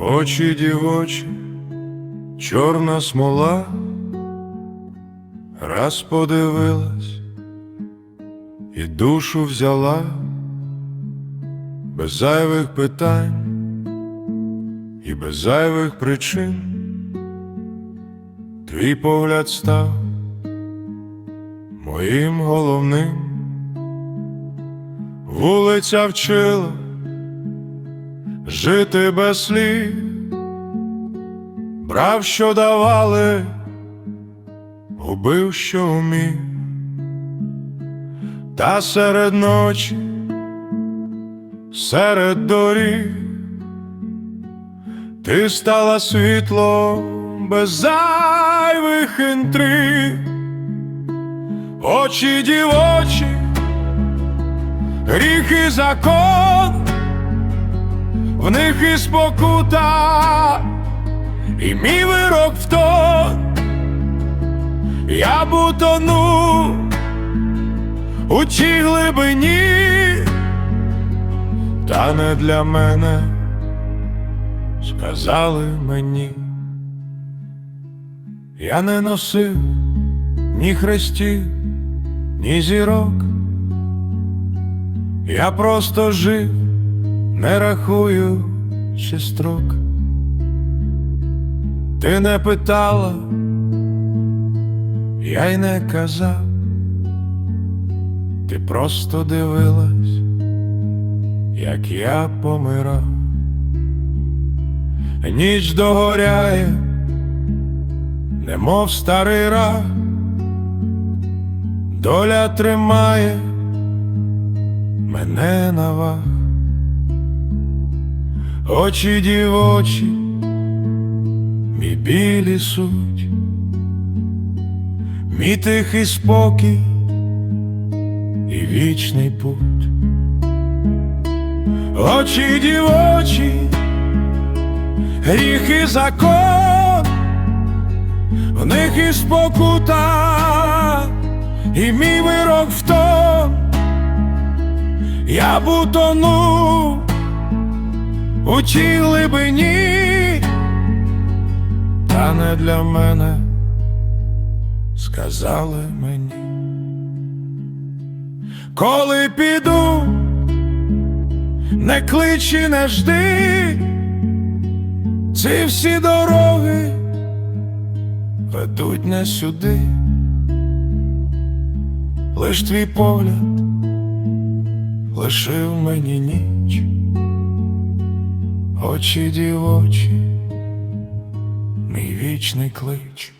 Очі дівочі, чорна смола, раз подивилась і душу взяла без зайвих питань і без зайвих причин. Твій погляд став моїм головним, вулиця вчила жити без слів, брав, що давали, губив, що умів, та серед ночі, серед доріг, ти стала світлом без зайвих інтриг, очі дівочі, гріх і закон в них і спокута, і мій вирок в то, я б утонув у тій глибині, та не для мене, сказали мені, я не носив ні хрестів, ні зірок, я просто жив не рахую ще строк. Ти не питала, я й не казав, ти просто дивилась, як я помирав. Ніч догоряє, немов старий рак, доля тримає мене на вах. Очі дівочі, мій білі суть, мій тихий спокій і вічний путь. Очі дівочі, гріх і закон, в них і спокута, і мій вирок в то, я б утонув у тій глибині, та не для мене, сказали мені, коли піду, не клич і не жди, ці всі дороги ведуть не сюди, лиш твій погляд лишив мені ніч очі дівочі, мій вічний клич.